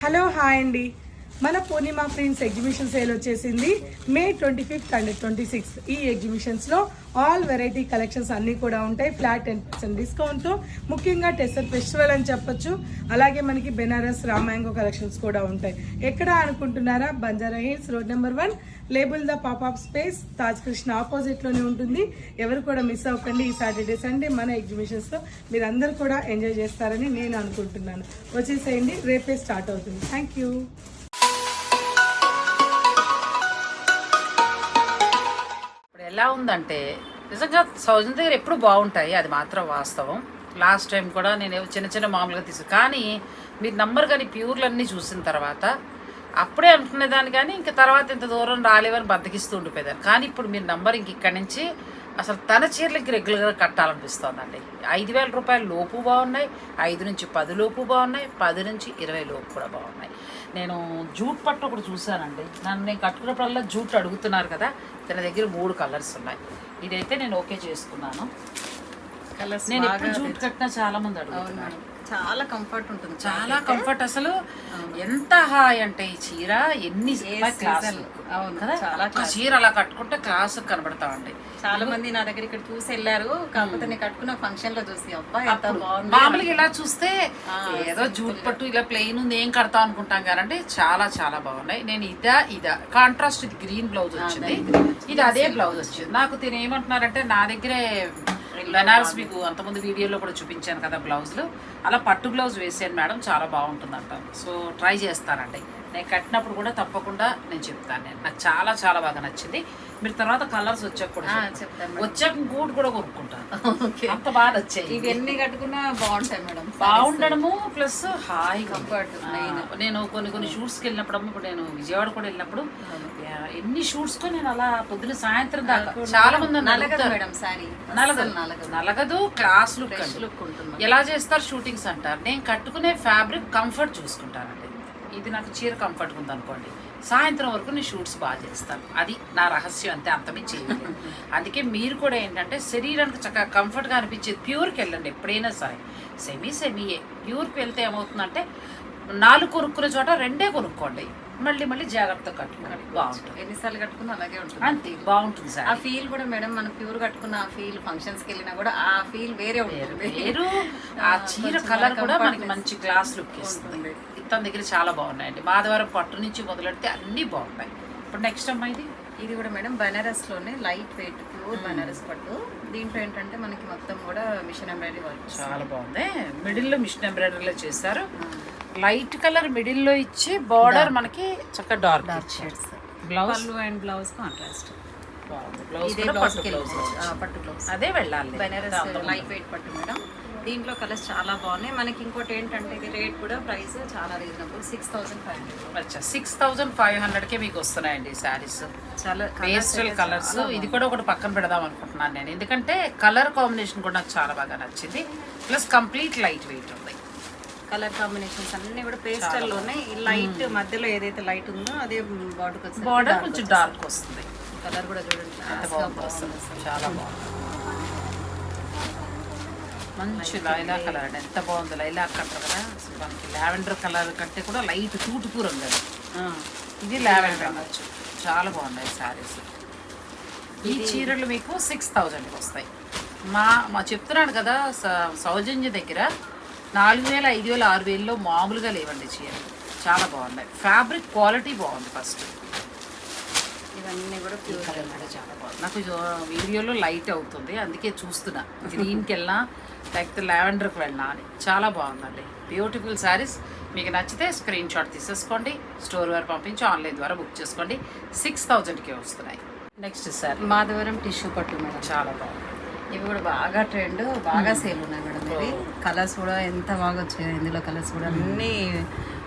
Hello hi అండి. మన పూర్ణిమ prince exhibition sale వచ్చేసింది. May twenty fifth and twenty sixth ఈ ఎగ్జిబిషన్స్లో ఆల్ వెరైటీ కలెక్షన్స్ అన్నీ కూడా ఉంటాయి. ఫ్లాట్ టెన్ పర్సెంట్ డిస్కౌంట్తో ముఖ్యంగా టెస్టర్ ఫెస్టివల్ అని చెప్పొచ్చు. అలాగే మనకి బెనారస్ రామాంగో కలెక్షన్స్ కూడా ఉంటాయి. ఎక్కడ అనుకుంటున్నారా? Banjara Hills road number one label the popup space Taj Krishna ఆపోజిట్లోనే ఉంటుంది. ఎవరు కూడా మిస్ అవ్వకండి. ఈ సాటర్డే సండే మన ఎగ్జిబిషన్స్లో మీరు కూడా ఎంజాయ్ చేస్తారని నేను అనుకుంటున్నాను. వచ్చేసేయండి. రేపే స్టార్ట్ అవుతుంది. థ్యాంక్ ఎలా ఉందంటే నిజంగా సౌజన్ దగ్గర ఎప్పుడు బాగుంటాయి అది మాత్రం వాస్తవం. లాస్ట్ టైం కూడా నేను చిన్న చిన్న మామూలుగా తీసు కానీ మీరు నంబర్ కానీ ప్యూర్లన్నీ చూసిన తర్వాత అప్పుడే అనుకునేదాన్ని కానీ ఇంకా తర్వాత ఇంత దూరం రాలేవని బద్దకిస్తూ ఉండిపోయేదాన్ని. కానీ ఇప్పుడు మీరు నంబర్ ఇంక ఇక్కడి నుంచి అసలు తన చీరలకి రెగ్యులర్గా కట్టాలనిపిస్తోందండి. ఐదు వేల రూపాయల లోపు బాగున్నాయి ఐదు నుంచి పది లోపు బాగున్నాయి పది నుంచి ఇరవై లోపు కూడా బాగున్నాయి. నేను జూట్ పట్టు ఒకటి చూశానండి. నన్ను నేను కట్టుకున్నప్పుడల్లా జూట్ అడుగుతున్నారు కదా తన దగ్గర మూడు కలర్స్ ఉన్నాయి. ఇదైతే నేను ఓకే చేసుకున్నాను. కలర్స్ నేను ఎప్పుడు జూట్ కట్టినా చాలా మంది అడుగుతున్నారు. చాలా కంఫర్ట్ ఉంటుంది చాలా కంఫర్ట్ అసలు ఎంత హాయ్ అంటే ఈ చీర ఎన్ని అవును, కదా? చీర అలా కట్టుకుంటే క్లాస్ కనబడతామండి. చాలా మంది నా దగ్గర ఇక్కడ చూసి వెళ్ళారు. కాకపోతే నేను కట్టుకున్న ఫంక్షన్లో చూసి అబ్బా ఎంత బాగుంది. మామూలుగా ఇలా చూస్తే ఏదో జూట్ పట్టు ఇలా ప్లెయిన్ ఉంది ఏం కడతాం అనుకుంటాం కానీ చాలా చాలా బాగున్నాయి. నేను ఇదా ఇదా. కాంట్రాస్ట్ ఇది గ్రీన్ బ్లౌజ్ వచ్చింది. ఇది అదే బ్లౌజ్ వచ్చింది. నాకు తిని ఏమంటున్నారంటే నా దగ్గరే బెనారస్ మీకు అంతకుముందు వీడియోలో కూడా చూపించాను కదా బ్లౌజులు. అలా పట్టు బ్లౌజ్ వేసాను మేడం చాలా బాగుంటుందంట. సో ట్రై చేస్తానండి. నేను కట్టినప్పుడు కూడా తప్పకుండా నేను చెప్తాను. నేను నాకు చాలా చాలా బాగా నచ్చింది. మీరు తర్వాత కలర్స్ వచ్చాక కూడా. చెప్తాను వచ్చాక ఇంకోటి కూడా కొనుక్కుంటాను. అంత బాగా నచ్చాయి. ఇవి ఎన్ని కట్టుకున్నా బాగుంటాయి మేడం. బాగుండడము ప్లస్ హాయి కంఫర్ట్ నేను కొన్ని కొన్ని షూట్స్కి వెళ్ళినప్పుడు ఇప్పుడు నేను విజయవాడ కూడా వెళ్ళినప్పుడు ఎన్ని షూట్స్కు నేను అలా పొద్దున సాయంత్రం దాకా చాలా మంది నలగదు. మేడం సారీ నలగదు. నలగదు. క్లాస్ లుక్ లుక్ ఉంటుంది ఎలా చేస్తారు? షూటింగ్స్ అంటారు. నేను కట్టుకునే ఫ్యాబ్రిక్ కంఫర్ట్ చూసుకుంటానండి ఇది నాకు చీర కంఫర్ట్ ఉంది అనుకోండి సాయంత్రం వరకు నేను షూట్స్ బాగా చేస్తాను. అది నా రహస్యం అంతే అంతమించి. అందుకే మీరు కూడా ఏంటంటే శరీరానికి చక్కగా కంఫర్ట్గా అనిపించేది ప్యూర్కి వెళ్ళండి ఎప్పుడైనా సరే. సెమీ సెమీయే ప్యూర్కి వెళ్తే ఏమవుతుందంటే నాలుగు కొనుక్కునే చోట రెండే కొనుక్కోండి. మళ్ళీ మళ్ళీ జాగ్రత్తగా కట్టుకోండి. బాగుంటుంది. ఎన్నిసార్లు కట్టుకున్నా అలాగే ఉంటుంది. అంతే బాగుంటుంది సార్. ఆ ఫీల్ కూడా మేడం మనం ప్యూర్ కట్టుకున్న ఆ ఫీల్ ఫంక్షన్స్కి వెళ్ళినా కూడా ఆ ఫీల్ వేరే ఉంటుంది. పేరు ఆ చీర కలర్ కూడా మనకి మంచి గ్లాస్ లుక్ ఇస్తుంది. ఇతని దగ్గర చాలా బాగున్నాయండి. మాధవరం పట్టు నుంచి మొదలెడితే అన్నీ బాగున్నాయి. ఇప్పుడు నెక్స్ట్ అమ్మా ఇది? ఇది కూడా మేడం బనారస్లోనే లైట్ వెయిట్ ప్యూర్ బనారస్ పట్టు. దీంట్లో ఏంటంటే మనకి మొత్తం కూడా మిషన్ ఎంబ్రాయిడరీ వర్క్ చాలా బాగుంది. మిడిల్లో మిషన్ ఎంబ్రాయిడరీలో చేశారు. లైట్ కలర్ మిడిల్లో ఇచ్చి బార్డర్ మనకి చక్కగా dark dark shades blouse and blouse contrast పట్టు బ్లౌజ్ పట్టు బ్లౌజ్ అదే వెళ్ళాలి. బనారస్ లైట్ వెయిట్ పట్టు మేడం. దీంట్లో కలర్స్ చాలా బాగున్నాయి. మనకి ఇంకోటి ఏంటంటే ఇది రేట్ కూడా ప్రైస్ చాలా reasonable. Six thousand five hundred అచ్చా. సిక్స్ థౌజండ్ ఫైవ్ హండ్రెడ్కే మీకు వస్తున్నాయండి శారీస్. చాలా పేస్టల్ కలర్స్. ఇది కూడా ఒకటి పక్కన పెడదాం అనుకుంటున్నాను నేను. ఎందుకంటే కలర్ కాంబినేషన్ కూడా నాకు చాలా బాగా నచ్చింది. ప్లస్ కంప్లీట్ లైట్ వెయిట్ ఉంది. కలర్ కాంబినేషన్స్ అన్ని కూడా పేస్టల్లోనే ఈ లైట్ మధ్యలో ఏదైతే లైట్ ఉందో అదే బార్డర్ బార్డర్ కొంచెం డార్క్ వస్తుంది. కలర్ కూడా చూడండి. చాలా బాగుంది. మంచి లైలా కలర్. అండి ఎంత బాగుంది లైలా కలర్ కదా. అసలు మనకి లావెండర్ కలర్ కంటే కూడా లైట్ తూటుపూరం ఆ, ఇది లావెండర్ అనొచ్చు చాలా బాగున్నాయి శారీస్. ఈ చీరలు మీకు సిక్స్ థౌజండ్కి వస్తాయి. మా మా చెప్తున్నాను కదా స- సౌజన్య దగ్గర నాలుగు వేల ఐదు వేల ఆరు వేలలో మామూలుగా లేవండి చీరలు. చాలా బాగున్నాయి. ఫ్యాబ్రిక్ క్వాలిటీ బాగుంది ఫస్ట్ ఇవన్నీ కూడా ప్యూర్ కలర్ చాలా బాగుంది. నాకు వీడియోలో లైట్ అవుతుంది అందుకే చూస్తున్నా. గ్రీన్కి వెళ్ళినా లేకపోతే లావెండర్కి వెళ్ళినా అని. చాలా బాగుందండి. బ్యూటిఫుల్ శారీస్ మీకు నచ్చితే స్క్రీన్ షాట్ తీసేసుకోండి స్టోర్ వారు పంపించి ఆన్లైన్ ద్వారా బుక్ చేసుకోండి. సిక్స్ థౌజండ్కి వస్తున్నాయి. నెక్స్ట్ శారీ మాధవరం టిష్యూ పట్టు మేడం. చాలా బాగుంది. ఇవి కూడా బాగా ట్రెండ్ బాగా సేల్ ఉన్నాయి మేడం ఇవి. కలర్స్ కూడా ఎంత బాగా వచ్చాయి ఇందులో కలర్స్ కూడా అన్ని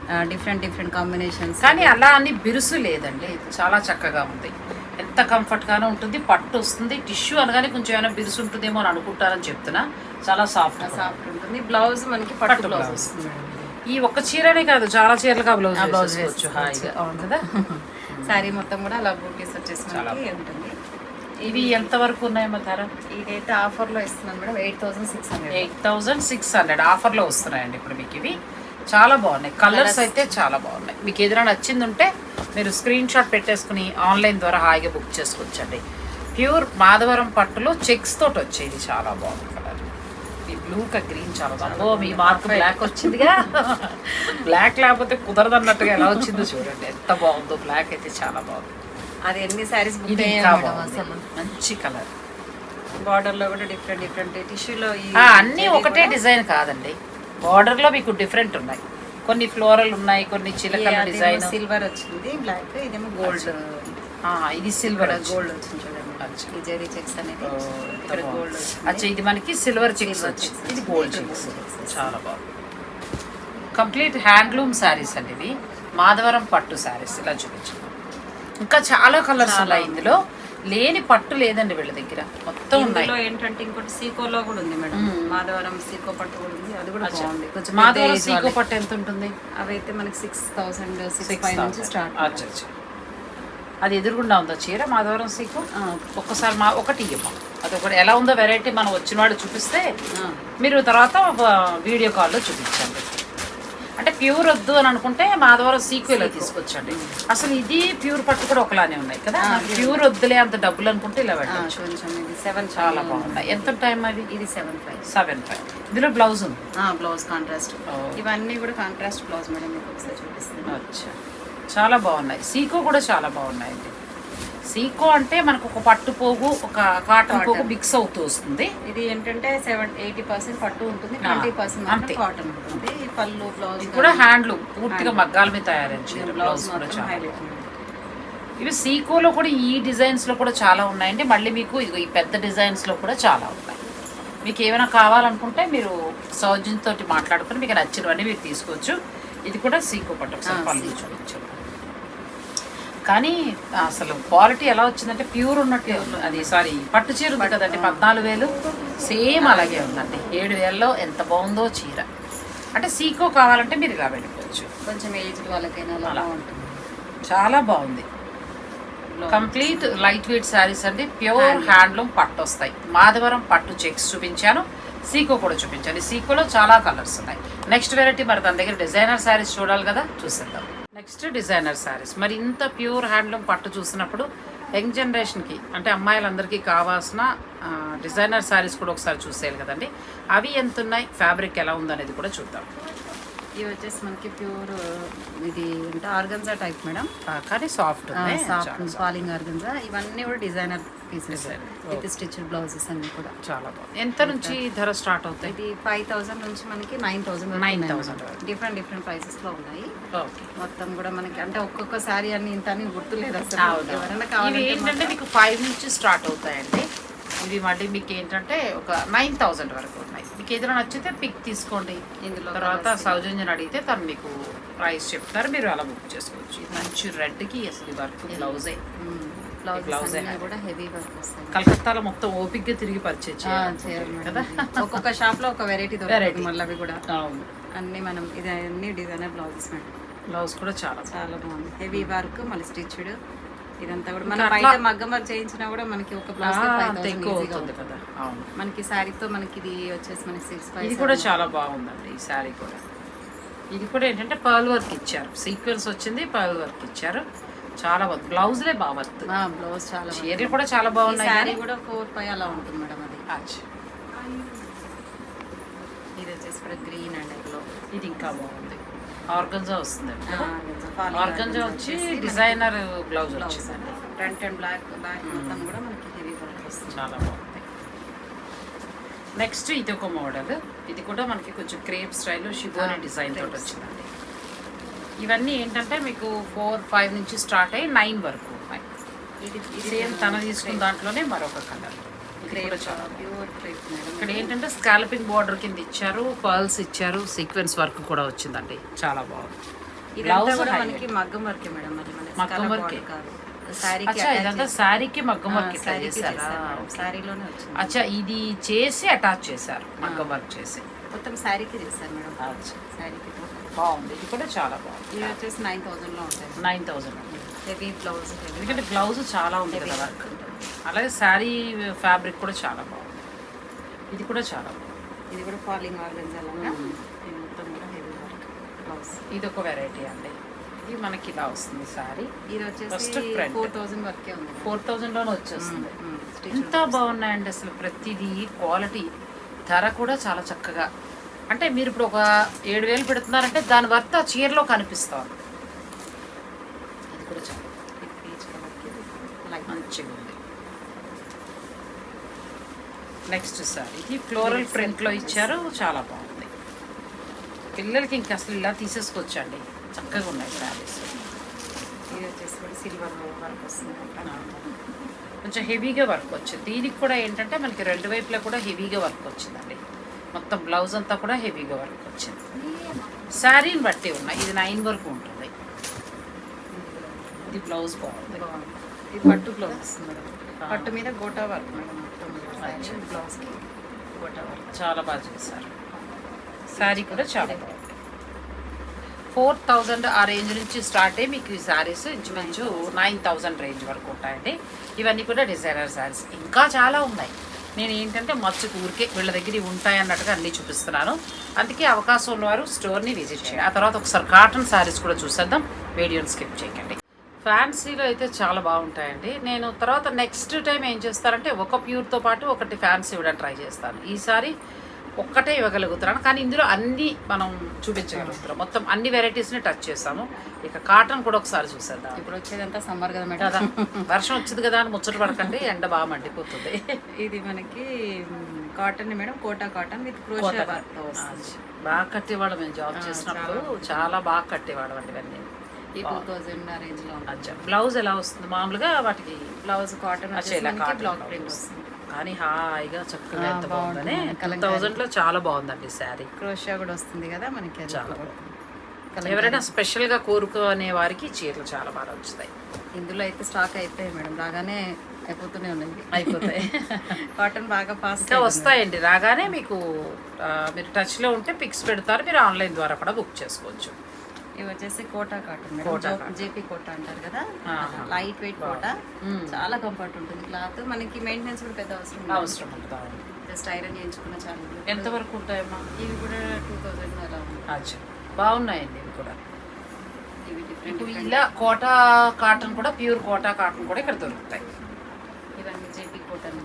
డిఫరెంట్ డిఫరెంట్ కాంబినేషన్స్ కానీ అలా అని బిరుసు లేదండి. చాలా చక్కగా ఉంది. ఎంత కంఫర్ట్గానే ఉంటుంది పట్టు వస్తుంది. టిష్యూ అనగానే కొంచెం ఏమైనా బిరుసు ఉంటుందేమో అని అనుకుంటారని చెప్తున్నా. చాలా సాఫ్ట్ సాఫ్ట్ ఉంటుంది. బ్లౌజ్ మనకి పట్టు బ్లౌజ్. వస్తుంది ఈ ఒక్క చీరనే కాదు చాలా చీరలుగా బ్లౌజ్ బ్లౌజ్ వేసుకోవచ్చు. అవును. కదా? శారీ మొత్తం కూడా అలా బూటీస్ వచ్చేసి మనకి ఉంటుంది. ఇవి ఎంత వరకు ఉన్నాయమ్మా ధర? ఇదైతే ఆఫర్లో ఇస్తున్నాను madam. Eight thousand six hundred eight thousand six hundred. ఆఫర్లో వస్తున్నాయండి ఇప్పుడు మీకు ఇవి. చాలా బాగున్నాయి. కలర్స్ అయితే చాలా బాగున్నాయి. మీకు ఏదైనా నచ్చింది ఉంటే మీరు స్క్రీన్ షాట్ పెట్టేసుకుని ఆన్లైన్ ద్వారా హాయిగా బుక్ చేసుకోవచ్చండి. ప్యూర్ మాధవరం పట్టులో చెక్స్ తోటి వచ్చేది చాలా బాగుంది కలర్ ఈ బ్లూ కా గ్రీన్ చాలా బాగుంది. మీ మార్క్ బ్లాక్ వచ్చిందిగా. బ్లాక్ లేకపోతే కుదరదు అన్నట్టుగా ఎలా వచ్చిందో చూడండి. ఎంత బాగుందో బ్లాక్ అయితే చాలా బాగుంది. అది ఎన్ని బుక్ అసలు? మంచి కలర్ బార్డర్లో కూడా డిఫరెంట్ డిఫరెంట్ టిష్యూలో అన్నీ ఒకటే డిజైన్ కాదండి. బార్డర్లో మీకు డిఫరెంట్ ఉన్నాయి. కొన్ని ఫ్లోరల్ ఉన్నాయి కొన్ని చిలకల డిజైన్ సిల్వర్ వచ్చింది బ్లాక్ ఇదేమో గోల్డ్ ఇది సిల్వర్ గోల్డ్ వచ్చింది. చూడండి. జెరీ చెక్స్ అనేది ఇక్కడ. గోల్డ్ అచ్చా ఇది మనకి సిల్వర్ చిక్స్ వచ్చింది. ఇది గోల్డ్ ఇది చిక్స్. చాలా బాగుంది. కంప్లీట్ హ్యాండ్లూమ్ శారీస్ అండి ఇవి. మాధవరం పట్టు శారీస్ ఇలా చూపించు. ఇంకా చాలా కలర్స్ ఉన్నాయి ఇందులో. లేని పట్టు లేదండి వీళ్ళ దగ్గర. మొత్తం ఉన్నాయి. ఇందులో ఏంటంటే ఇంకోటి సీకోలో కూడా ఉంది మేడం. మాధవరం సీకో పట్టు కూడా ఉంది. అది కూడా బాగుంది. కొంచెం మాధవరం సీకో. పట్టు ఎంత ఉంటుంది? అవైతే మనకి సిక్స్ థౌసండ్ సిక్స్ ఫైవ్ నుంచి. స్టార్ట్ అచ్చా అది ఎదురుగుండా ఉందా చీర? మాధవరం సీకు? ఒక్కసారి మా ఒకటి ఇవ్వమ్మా అది ఒకటి ఎలా ఉందో వెరైటీ మనం వచ్చిన వాడు చూపిస్తే మీరు తర్వాత వీడియో కాల్లో చూపించండి. అంటే ప్యూర్ వద్దు అని అనుకుంటే మాధవరం సీకు ఇలా తీసుకొచ్చండి. అసలు ఇది ప్యూర్ పట్టు కూడా ఒకలానే ఉన్నాయి కదా? ప్యూర్. వద్దులే అంత డబ్బులు అనుకుంటే ఇలా ఇది సెవెన్ చాలా బాగున్నాయి ఎంత టైం అవి? ఇది సెవెన్ ఫైవ్ సెవెన్ ఫైవ్ ఇందులో బ్లౌజ్ ఉంది. Blouse contrast. ఇవన్నీ కూడా కాంట్రాస్ట్ బ్లౌజ్ మేడం మీకు ఒకసారి చూపిస్తాను. అచ్చా. చాలా బాగున్నాయి. సీకో కూడా చాలా బాగున్నాయండి. సీకో అంటే మనకు ఒక పట్టు పోగు ఒక కాటన్ పోగు మిక్స్ అవుతూ వస్తుంది. ఇది ఏంటంటే సెవెన్ ఎయిటీ పర్సెంట్ పట్టు ఉంటుంది ట్వంటీ పర్సెంట్. కాటన్ ఉంటుంది. పళ్ళు బ్లౌజ్ కూడా హ్యాండ్లూమ్ పూర్తిగా మగ్గాల మీద తయారైన చీర బ్లౌజ్ కూడా చాలా. ఇవి సీకోలో కూడా ఈ డిజైన్స్లో కూడా చాలా ఉన్నాయండి. మళ్ళీ మీకు ఈ పెద్ద డిజైన్స్లో కూడా చాలా ఉన్నాయి. మీకు ఏమైనా కావాలనుకుంటే మీరు సౌజన్ తోటి మాట్లాడుకుని మీకు నచ్చినవన్నీ మీరు తీసుకోవచ్చు. ఇది కూడా సీకో పట్టు ఒకసారి పళ్ళు కానీ అసలు క్వాలిటీ ఎలా వచ్చిందంటే ప్యూర్ ఉన్నట్టే ఉంది. అది సారీ పట్టు చీర ఉంది కదండి పద్నాలుగు వేలు. సేమ్ అలాగే ఉందండి. ఏడు వేలలో ఎంత బాగుందో చీర. అంటే సీకో కావాలంటే మీరు ఇలా వెళ్ళిపోవచ్చు కొంచెం ఏజ్ వాళ్ళకైనా అలా. బాగుంటుంది. చాలా బాగుంది. కంప్లీట్ లైట్ వెయిట్ శారీస్ అండి. ప్యూర్ హ్యాండ్లూమ్ పట్టు వస్తాయి మాధవరం పట్టు చెక్స్ చూపించాను. సీకో కూడా చూపించాను సీకోలో చాలా కలర్స్ ఉన్నాయి. నెక్స్ట్ వెరైటీ మరి తన దగ్గర డిజైనర్ శారీస్ చూడాలి కదా. చూసేద్దాం. Next designer sarees. మరి ఇంత ప్యూర్ హ్యాండ్లూమ్ పట్టు చూసినప్పుడు యంగ్ జనరేషన్కి అంటే అమ్మాయిలందరికీ కావాల్సిన డిజైనర్ శారీస్ కూడా ఒకసారి చూసేయాలి కదండి. అవి ఎంత ఉన్నాయి ఫ్యాబ్రిక్ ఎలా ఉందనేది కూడా చూద్దాం. ఇవి వచ్చేసి మనకి ప్యూర్ ఇది అంటే ఆర్గన్జా టైప్ మేడం. కానీ సాఫ్ట్ సాఫ్ట్ ఫాలింగ్ ఆర్గన్జా. ఇవన్నీ కూడా designer pieces. With stitched blouses అన్ని కూడా. చాలా బాగుంది. ఎంత నుంచి ధర స్టార్ట్ అవుతాయి? ఇది ఫైవ్ థౌసండ్ నుంచి మనకి నైన్ థౌసండ్ 9,000 వరకు. డిఫరెంట్ డిఫరెంట్ ప్రైసెస్లో ఉన్నాయి. మొత్తం కూడా మనకి అంటే ఒక్కొక్క సారీ అన్ని ఇంత అని గుర్తులేదు అసలు. ఎవరైనా ఇవి కావాలంటే ఏంటంటే మీకు ఫైవ్ నుంచి స్టార్ట్ అవుతాయండి. ఇవి మళ్ళీ మీకు ఏంటంటే ఒక నైన్ థౌసండ్ వరకు మీకు ఏదైనా నచ్చితే పిక్ తీసుకోండి. ఇందులో తర్వాత సౌజన్యని అడిగితే తను మీకు ప్రైస్ చెప్తారు. మీరు అలా బుక్ చేసుకోవచ్చు. ఇది మంచి రెడ్కి అసలు వర్క్ బ్లౌజే బ్లౌజ్ కూడా హెవీ వర్క్ వస్తాయి. కలకత్తాలో మొత్తం ఓపిక్గా తిరిగి పర్చేజ్ కదా. ఒక్కొక్క షాప్లో ఒక వెరైటీ. దొరుకుతుంది మళ్ళీ అవి కూడా. అవును. అన్ని మనం ఇది అన్ని డిజైనర్ బ్లౌజెస్ మేడం. బ్లౌజ్ కూడా చాలా. చాలా బాగుంది. హెవీ వర్క్ మళ్ళీ స్టిచ్డ్ ఇదంతా కూడా మనం బయట మగ్గం వర్క్ చేయించినా కూడా మనకి ఒక బ్లౌజ్ ఎక్కువ అవుతుంది కదా. అవును. మనకి శారీతో మనకి ఇది వచ్చేసి మనకి సిక్స్ ఫైవ్ ఇది కూడా చాలా బాగుందండి ఈ శారీ కూడా. ఇది కూడా ఏంటంటే పర్ల్ వర్క్ ఇచ్చారు. సీక్వెన్స్ వచ్చింది పర్ల్ వర్క్ ఇచ్చారు. చాలా బాగుంది బ్లౌజ్లే బాగా వర్త్ బ్లౌజ్ చాలా. చీరలు కూడా చాలా బాగున్నాయి శారీ కూడా ఫోర్ ఫైవ్ అలా ఉంటుంది మేడం అది. ఇది వచ్చేసి కూడా గ్రీన్ అండ్ ఎల్లో ఇది ఇంకా బాగుంది. ఆర్గంజా వస్తుందండి ఫాలింగ్ ఆర్గంజా వచ్చి డిజైనర్ బ్లౌజ్ వచ్చిందండి ఫ్రంట్ అండ్ బ్లాక్ బ్యాక్ మొత్తం కూడా మనకి హెవీ వర్క్ వస్తుంది. చాలా బాగుంది. నెక్స్ట్ ఇది ఒక మోడల్. ఇది కూడా మనకి కొంచెం క్రేప్ స్టైల్ షిబోని ఆ, డిజైన్ తోటి. వచ్చిందండి. ఇవన్నీ ఏంటంటే మీకు ఫోర్ ఫైవ్ నుంచి స్టార్ట్ అయ్యి నైన్ వరకు ఉన్నాయి. ఇది సేమ్ తన తీసుకున్న దాంట్లోనే మరొక కలర్ కూడా చాలా బాగుంది. ప్యూర్ క్రేప్ ఇక్కడ ఏంటంటే స్కాల్పింగ్ బార్డర్ కింద ఇచ్చారు పర్ల్స్ ఇచ్చారు సీక్వెన్స్ వర్క్ కూడా వచ్చిందండి. చాలా బాగుంది. ఇదంతా కూడా. మనకి మగ్గం వర్కే మేడం మగ్గం వర్కే. ఇదంతా శారీకి మగ్గం వర్క్ ఇట్లా చేశారా? శారీలోనే వచ్చింది. అచ్చా ఇది చేసి అటాచ్ చేశారు మగ్గం వర్క్ చేసి. మొత్తం శారీకి చేశారు మేడం శారీకి బాగుంది. ఇది కూడా చాలా బాగుంది. ఇది వచ్చేసి నైన్ థౌసండ్లో ఉంటాయి. నైన్ థౌజండ్ హెవీ బ్లౌజ్ ఎందుకంటే బ్లౌజ్ చాలా ఉంది కదా వర్క్ అలాగే శారీ ఫ్యాబ్రిక్ కూడా చాలా బాగుంది. ఇది కూడా చాలా బాగుంది. ఇది కూడా ఫాలింగ్ ఆర్గన్స్ మొత్తం కూడా హెవీ వర్క్. ఇది ఒక వెరైటీ అండి. ఇది మనకి ఇలా వస్తుంది సారీ ఇది వచ్చేసి. ఫోర్ థౌసండ్ వరకే ఉంది ఫోర్ థౌజండ్లోనే వచ్చేస్తుంది. ఎంత బాగున్నాయండి అసలు ప్రతిదీ. క్వాలిటీ ధర కూడా చాలా చక్కగా. అంటే మీరు ఇప్పుడు ఒక ఏడు వేలు పెడుతున్నారంటే దాని వర్త్ ఆ చీరలో కనిపిస్తాం ఇది కూడా చాలా మంచిగా ఉంది నెక్స్ట్ సార్. ఇది ఫ్లోరల్ ప్రింట్లో ఇచ్చారు. చాలా బాగుంది. పిల్లలకి ఇంకా అసలు ఇలా తీసేసుకోవచ్చండి. చక్కగా ఉన్నాయి శారీస్ ఇది వచ్చేసి కూడా సిల్వర్ వర్క్ వస్తుంది. కొంచెం హెవీగా వర్క్ వచ్చింది. దీనికి కూడా ఏంటంటే మనకి రెండు వైపులా కూడా హెవీగా వర్క్ వచ్చిందండి. మొత్తం బ్లౌజ్ అంతా కూడా హెవీగా వర్క్ వచ్చింది. శారీని బట్టి ఉన్నాయి. ఇది నైన్ వరకు ఉంటుంది. ఇది బ్లౌజ్ బాగుంది. ఇది పట్టు బ్లౌజ్ పట్టు మీద గోటా వర్క్ మేడం. బ్లౌజ్కి చాలా బాగా చేశారు. శారీ కూడా చాలా బాగుంది. ఫోర్ థౌజండ్ ఆ రేంజ్ నుంచి స్టార్ట్ అయ్యి మీకు ఈ శారీస్ ఇంచుమించు నైన్ థౌజండ్ రేంజ్ వరకు ఉంటాయండి. ఇవన్నీ కూడా డిజైనర్ శారీస్ ఇంకా చాలా ఉన్నాయి. నేను ఏంటంటే మచ్చుకు ఊరికే వీళ్ళ దగ్గర ఉంటాయి అన్నట్టుగా అన్నీ చూపిస్తున్నాను. అందుకే అవకాశం ఉన్నవారు స్టోర్ని విజిట్ చేయండి. ఆ తర్వాత ఒకసారి కాటన్ శారీస్ కూడా చూసేద్దాం. వీడియోని స్కిప్ చేయకండి. ఫ్యాన్సీలో అయితే చాలా బాగుంటాయండి. నేను తర్వాత నెక్స్ట్ టైం ఏం చేస్తానంటే ఒక ప్యూర్తో పాటు ఒకటి ఫ్యాన్సీ ఇవ్వడానికి ట్రై చేస్తాను. ఈసారి ఒక్కటే ఇవ్వగలుగుతున్నాను. కానీ ఇందులో అన్ని మనం చూపించగలుగుతున్నాం. మొత్తం అన్ని వెరైటీస్ని టచ్ చేస్తాము. ఇక కాటన్ కూడా ఒకసారి చూసేద్దాం. ఇప్పుడు వచ్చేదంతా సమ్మర్ కదా మేడం. వర్షం వచ్చింది కదా అని ముచ్చట పడకండి. ఎండ బాగా మండిపోతుంది. ఇది మనకి cotton madam Kota cotton with crochet బాగా కట్టేవాళ్ళం మేము జాబ్ చేసినప్పుడు. చాలా బాగా కట్టేవాళ్ళం అండి ఇవన్నీ. టూ థౌజండ్ ఆ రేంజ్లో ఉంటుంది అచ్చా. బ్లౌజ్ ఎలా వస్తుంది? మామూలుగా వాటికి blouse cotton cotton black. Print వస్తుంది. కానీ హాయిగా చక్కగా ఎంత బాగుందని థౌజండ్లో చాలా బాగుందండి శారీ. క్రోషియా కూడా వస్తుంది కదా మనకి చాలా. ఎవరైనా స్పెషల్గా కోరుకునే వారికి చీరలు చాలా బాగా వచ్చుతాయి ఇందులో అయితే స్టాక్ అయిపోయాయి మేడం. రాగానే అయిపోతూనే ఉన్నాయి. అయిపోతాయి. కాటన్ బాగా ఫాస్ట్ ఇంకా వస్తాయండి. రాగానే మీకు మీరు టచ్లో ఉంటే పిక్స్ పెడతారు. మీరు ఆన్లైన్ ద్వారా కూడా బుక్ చేసుకోవచ్చు. ఇవి వచ్చేసి Kota cotton Kota madam JP Kota అంటారు కదా. Light weight Kota. చాలా కంఫర్ట్ ఉంటుంది క్లాత్. మనకి మెయింటెనెన్స్ కూడా పెద్ద అవసరం. అవసరం ఉంటుంది జస్ట్ ఐరన్ చేయించుకున్న చాలు. ఎంత వరకు ఉంటాయమ్మా? ఇవి కూడా టూ థౌజండ్ అలా. అచ్చా. బాగున్నాయండి ఇవి కూడా. ఇప్పుడు ఇలా కోటా కాటన్ కూడా ప్యూర్ కోటా కాటన్ కూడా ఇక్కడ దొరుకుతాయి. ఇవన్నీ జేపీ కోటన్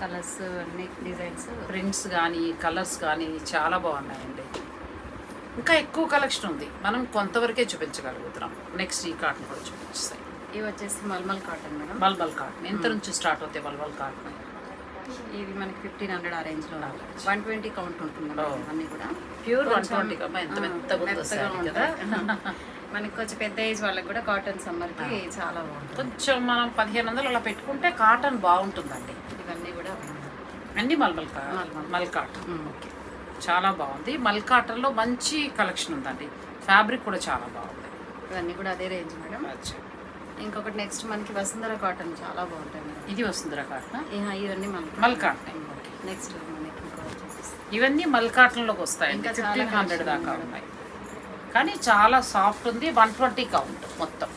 కలర్స్ అన్ని డిజైన్స్ ప్రింట్స్ కానీ కలర్స్ కానీ చాలా బాగున్నాయండి. ఇంకా ఎక్కువ కలెక్షన్ ఉంది. మనం కొంతవరకే చూపించగలుగుతున్నాం. నెక్స్ట్ ఈ కాటన్ కూడా చూపిస్తాయి ఇవి వచ్చేసి మల్మల్ కాటన్ మేడం. బల్బల్ కాటన్ ఎంత నుంచి స్టార్ట్ అవుతాయి బల్బల్ కాటన్ ఇవి మనకి ఫిఫ్టీన్ హండ్రెడ్ ఆ రేంజ్లో వన్ ట్వంటీ కౌంట్ ఉంటుంది. అన్ని కూడా. ప్యూర్ వన్ ట్వంటీ ఎంత మెత్తగా కదా. మనకి కొంచెం పెద్ద ఏజ్ వాళ్ళకి కూడా కాటన్ సమ్మర్కి చాలా బాగుంటుంది. కొంచెం మనం పదిహేను వందలు అలా పెట్టుకుంటే కాటన్ బాగుంటుందండి. ఇవన్నీ కూడా అన్ని మల్మల్ కా మల్మల్. మల్ కాటన్ మ్మ్. ఓకే. చాలా బాగుంది. మల్ కాటన్లో మంచి కలెక్షన్ ఉందండి. ఫ్యాబ్రిక్ కూడా చాలా బాగుంది. ఇవన్నీ కూడా అదే రేంజ్ మేడం. ఇంకొకటి నెక్స్ట్ మనకి వసుంధర కాటన్ చాలా బాగుంటాయి మేడం. ఇది వస్తుందిరా కాటన్? ఇవన్నీ మల్ మల్ కాటన్ నెక్స్ట్ మనకి ఇవన్నీ మల్ కాటన్లోకి వస్తాయి ఇంకా ఫిఫ్టీన్ హండ్రెడ్ దాకా ఉన్నాయి. కానీ చాలా సాఫ్ట్ ఉంది. వన్ ట్వంటీ కౌంట్ మొత్తం.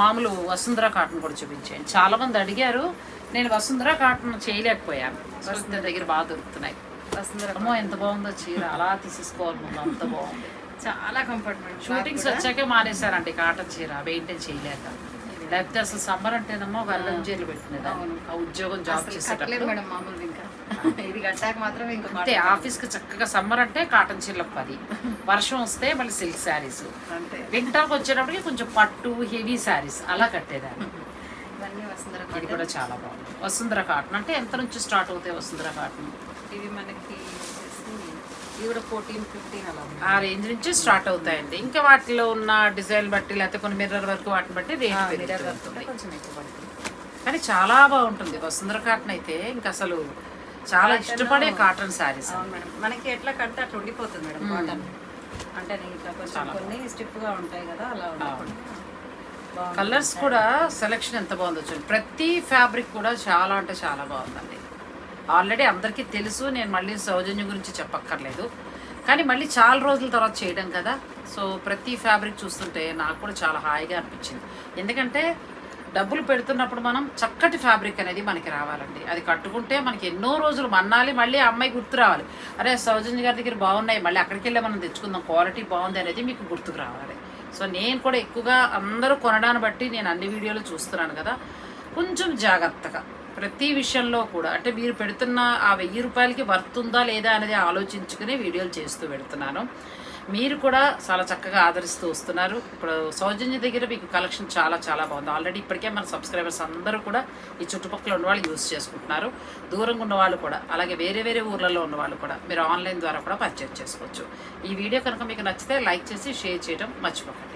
మామూలు వసుంధర కాటన్ కూడా చూపించేయండి చాలా మంది అడిగారు నేను వసుంధర కాటన్ చేయలేకపోయాను. వసుంధర దగ్గర బాగా దొరుకుతున్నాయి. వసుంధర అమ్మో ఎంత బాగుందో చీర అలా తీసేసుకోవాలి ముందు అంత బాగుంది. చాలా కంఫర్ట్ షూటింగ్స్ వచ్చాకే మానేశారండి కాటన్ చీర మెయింటైన్ చేయలేక. లేకపోతే అసలు సమ్మర్ అంటేనమ్మో అల్లం చీరలు పెట్టినది ఆ ఉద్యోగం జాబ్ చేసేటప్పుడు. మేడం మామూలుగా ఇంకా. ఇది గంటాక మాత్రం ఇంకా అంతే ఆఫీస్కి చక్కగా సమ్మర్ అంటే కాటన్ చీరలకు పది. వర్షం వస్తే మళ్ళీ సిల్క్ శారీస్ అంతే. వింటర్కి వచ్చేటప్పటికి కొంచెం పట్టు హెవీ శారీస్ అలా కట్టేదాన్ని. ఇవన్నీ వసుంధర ఇది కాటన్ కూడా చాలా బాగుంది. వసుంధర కాటన్ అంటే ఎంత నుంచి స్టార్ట్ అవుతాయి వసుంధర కాటన్ ఇవి మనకి కూడా ఫోర్టీన్ ఫిఫ్టీన్ అలా ఆ రేంజ్ నుంచి స్టార్ట్ అవుతాయండి. ఇంకా వాటిలో ఉన్న డిజైన్ బట్టి లేకపోతే కొన్ని మిర్రర్ వరకు వాటిని బట్టి రేట్ వర్క్ కొంచెం ఎక్కువ పడుతుంది. కానీ చాలా బాగుంటుంది వసుంధర కాటన్ అయితే. ఇంకా అసలు చాలా ఇష్టపడే కాటన్ శారీస్ మేడం. మనకి ఎట్లా కడితే అట్లా ఉండిపోతుంది మేడం కాటన్ అంటే ఇట్లా కొంచెం కొన్ని స్టిఫ్గా ఉంటాయి కదా అలా. కలర్స్ కూడా సెలెక్షన్ ఎంత బాగుందో చూడండి. ప్రతి ఫ్యాబ్రిక్ కూడా చాలా అంటే చాలా బాగుందండి. ఆల్రెడీ అందరికీ తెలుసు నేను మళ్ళీ సౌజన్యం గురించి చెప్పక్కర్లేదు. కానీ మళ్ళీ చాలా రోజుల తర్వాత చేయడం కదా. సో ప్రతి ఫ్యాబ్రిక్ చూస్తుంటే నాకు కూడా చాలా హాయిగా అనిపించింది. ఎందుకంటే డబ్బులు పెడుతున్నప్పుడు మనం చక్కటి ఫ్యాబ్రిక్ అనేది మనకి రావాలండి. అది కట్టుకుంటే మనకి ఎన్నో రోజులు మన్నాలి మళ్ళీ ఆ అమ్మాయి గుర్తు రావాలి. అరే సౌజన్య గారి దగ్గర బాగున్నాయి మళ్ళీ అక్కడికి వెళ్ళి మనం తెచ్చుకుందాం క్వాలిటీ బాగుంది అనేది మీకు గుర్తుకు రావాలి. సో నేను కూడా ఎక్కువగా అందరూ కొనడాన్ని బట్టి నేను అన్ని వీడియోలు చూస్తున్నాను కదా. కొంచెం జాగ్రత్తగా ప్రతి విషయంలో కూడా అంటే మీరు పెడుతున్న ఆ వెయ్యి రూపాయలకి వర్త్ ఉందా లేదా అనేది ఆలోచించుకుని వీడియోలు చేస్తూ పెడుతున్నాను. మీరు కూడా చాలా చక్కగా ఆదరిస్తూ వస్తున్నారు. ఇప్పుడు సౌజన్య దగ్గర మీకు కలెక్షన్ చాలా చాలా బాగుంది. ఆల్రెడీ ఇప్పటికే మన సబ్స్క్రైబర్స్ అందరూ కూడా ఈ చుట్టుపక్కల ఉన్న వాళ్ళు యూస్ చేసుకుంటున్నారు. దూరంగా ఉన్న వాళ్ళు కూడా అలాగే వేరే వేరే ఊర్లలో ఉన్న వాళ్ళు కూడా మీరు ఆన్లైన్ ద్వారా కూడా పర్చేజ్ చేసుకోవచ్చు. ఈ వీడియో కనుక మీకు నచ్చితే లైక్ చేసి షేర్ చేయడం మర్చిపోకండి.